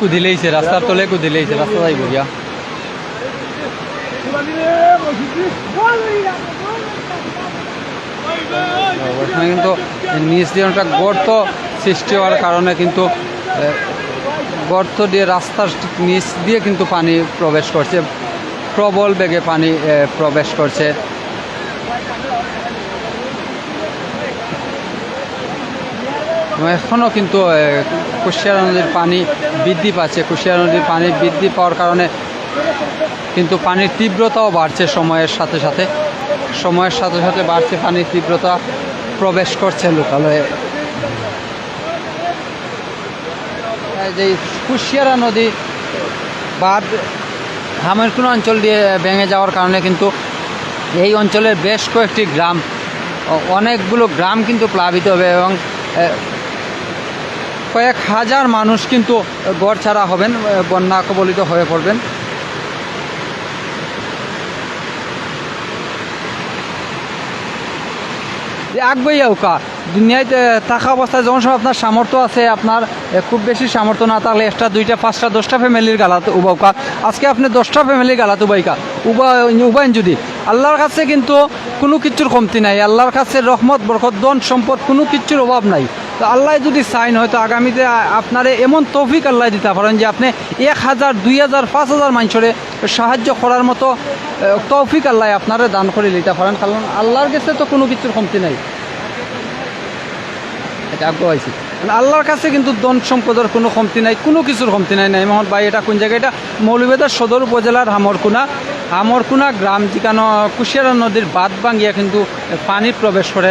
কুদিলেইছে রাস্তার তলে কুদিলেইছে রাস্তা যাইব গিয়া। কিন্তু নিচ দিয়ে একটা গর্ত সৃষ্টি হওয়ার কারণে কিন্তু গর্ত দিয়ে রাস্তার নিচ দিয়ে কিন্তু পানি প্রবেশ করছে, প্রবল বেগে পানি প্রবেশ করছে। এখনও কিন্তু কুশিয়ারা নদীর পানি বৃদ্ধি পাচ্ছে। কুশিয়ারা নদীর পানি বৃদ্ধি পাওয়ার কারণে কিন্তু পানির তীব্রতাও বাড়ছে সময়ের সাথে সাথে। সময়ের সাথে সাথে বাড়ছে পানির তীব্রতা, প্রবেশ করছে লোকালয়ে। যে কুশিয়ারা নদী বাদ হামেরকুন অঞ্চল দিয়ে ভেঙে যাওয়ার কারণে কিন্তু এই অঞ্চলের বেশ কয়েকটি গ্রাম অনেকগুলো গ্রাম কিন্তু প্লাবিত হবে এবং কয়েক হাজার মানুষ কিন্তু গড় ছাড়া হবেন, বন্যা কবলিত হয়ে পড়বেন। যে আগবাই উকা, দুনিয়ায় থাকা অবস্থায় যখন সব আপনার সামর্থ্য আছে, আপনার খুব বেশি সামর্থ্য না থাকলে একটা, দুইটা, পাঁচটা, দশটা ফ্যামিলির গালাত উবাউকা। আজকে আপনি দশটা ফ্যামিলির গালাত উবাইকা। উবা, উবাইন যদি, আল্লাহর কাছে কিন্তু কোনো কিচ্ছুর কমতি নাই, আল্লাহর কাছে রহমত, বরকত, ধন, সম্পদ কোনো কিচ্ছুর অভাব নাই। তো আল্লাহ যদি চাইন, হয়তো আগামীতে আপনারে এমন তৌফিক আল্লাহ দিতে পারেন যে আপনি এক হাজার, দুই হাজার, পাঁচ হাজার মানুষরে সাহায্য করার মতো তৌফিক আল্লাহ আপনারে দান করে দিতে পারেন। কারণ আল্লাহর কাছে তো কোনো কিছুর কমতি নাই। এটা আগ্রহ হয়েছি। মানে আল্লাহর কাছে কিন্তু দন সম্পদের কোনো কমতি নাই, কোনো কিছুর কমতি নাই। নাই মোহাম্মদ ভাই, এটা কোন জায়গায়? এটা মৌলভীবাজার সদর উপজেলার হামরকুনা। হামরকুনা গ্রাম যেখানে কুশিয়ারা নদীর বাদ ভাঙ্গিয়া কিন্তু পানি প্রবেশ করে